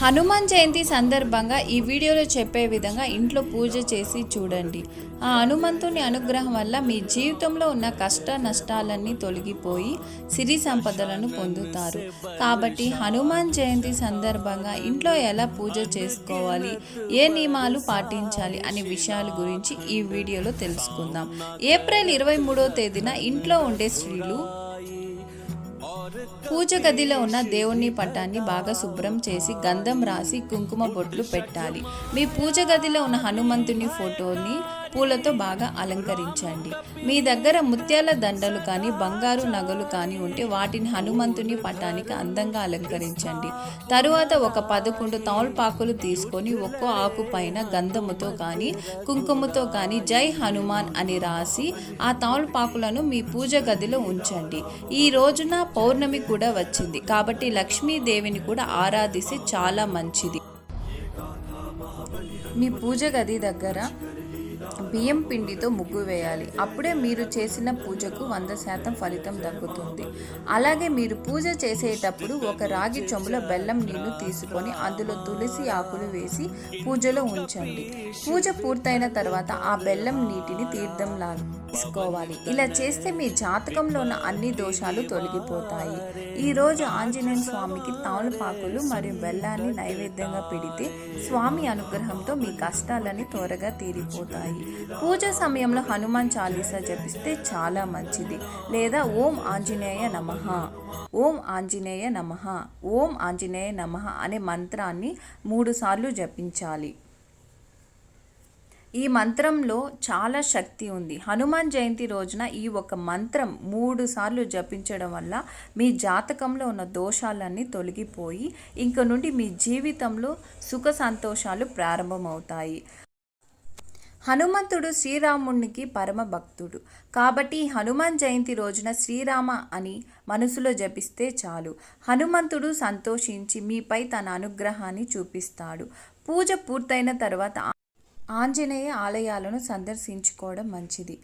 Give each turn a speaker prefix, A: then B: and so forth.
A: హనుమాన్ జయంతి సందర్భంగా ఈ వీడియోలో చెప్పే విధంగా ఇంట్లో పూజ చేసి చూడండి. ఆ హనుమంతుని అనుగ్రహం వల్ల మీ జీవితంలో ఉన్న కష్ట నష్టాలన్నీ తొలగిపోయి సిరి సంపదలను పొందుతారు. కాబట్టి హనుమాన్ జయంతి సందర్భంగా ఇంట్లో ఎలా పూజ చేసుకోవాలి ఏ నియమాలు పాటించాలి అనే విషయాల గురించి ఈ వీడియోలో తెలుసుకుందాం. ఏప్రిల్ ఇరవై మూడో తేదీన ఇంట్లో ఉండే స్త్రీలు పూజ గదిలో ఉన్న దేవుని పటాన్ని బాగా శుభ్రం చేసి గంధం రాసి కుంకుమ బొట్లు పెట్టాలి. మీ పూజ గదిలో ఉన్న హనుమంతుని ఫోటోని పూలతో బాగా అలంకరించండి. మీ దగ్గర ముత్యాల దండలు కానీ బంగారు నగలు కానీ ఉంటే వాటిని హనుమంతుని పటానికి అందంగా అలంకరించండి. తరువాత ఒక పదకొండు తమలపాకులు తీసుకొని ఒక్కో ఆకు పైన గంధముతో కానీ కుంకుమతో కానీ జై హనుమాన్ అని రాసి ఆ తమలపాకులను మీ పూజ గదిలో ఉంచండి. ఈ రోజున పౌర్ణమి కూడా వచ్చింది. కాబట్టి లక్ష్మీదేవిని కూడా ఆరాధిస్తే చాలా మంచిది. మీ పూజ గది దగ్గర బియ్యం పిండితో ముగ్గు వేయాలి. అప్పుడే మీరు చేసిన పూజకు వంద శాతం ఫలితం దక్కుతుంది. అలాగే మీరు పూజ చేసేటప్పుడు ఒక రాగి చెంబులో బెల్లం నీళ్ళు తీసుకొని అందులో తులసి ఆకులు వేసి పూజలో ఉంచండి. పూజ పూర్తయిన తర్వాత ఆ బెల్లం నీటిని తీర్థంలా తీసుకోవాలి. ఇలా చేస్తే మీ జాతకంలో ఉన్న అన్ని దోషాలు తొలగిపోతాయి. ఈ రోజు ఆంజనేయ స్వామికి తాములపాకులు మరియు బెల్లాన్ని నైవేద్యంగా పెడితే స్వామి అనుగ్రహంతో మీ కష్టాలన్నీ త్వరగా తీరిపోతాయి. పూజ సమయంలో హనుమాన్ చాలీసా జపిస్తే చాలా మంచిది. లేదా ఓం ఆంజనేయ నమః. ఓం ఆంజనేయ నమః. ఓం ఆంజనేయ నమః అనే మంత్రాన్ని మూడుసార్లు జపించాలి. ఈ మంత్రంలో చాలా శక్తి ఉంది. హనుమాన్ జయంతి రోజున ఈ ఒక మంత్రం మూడు సార్లు జపించడం వల్ల మీ జాతకంలో ఉన్న దోషాలన్నీ తొలగిపోయి ఇంక నుండి మీ జీవితంలో సుఖ సంతోషాలు ప్రారంభమవుతాయి. హనుమంతుడు శ్రీరామునికి పరమ భక్తుడు. కాబట్టి హనుమాన్ జయంతి రోజున శ్రీరామ అని మనసులో జపిస్తే చాలు. హనుమంతుడు సంతోషించి మీపై తన అనుగ్రహాన్ని చూపిస్తాడు. పూజ పూర్తయిన తర్వాత ఆంజనేయ ఆలయాలను సందర్శించుకోవడం మంచిది.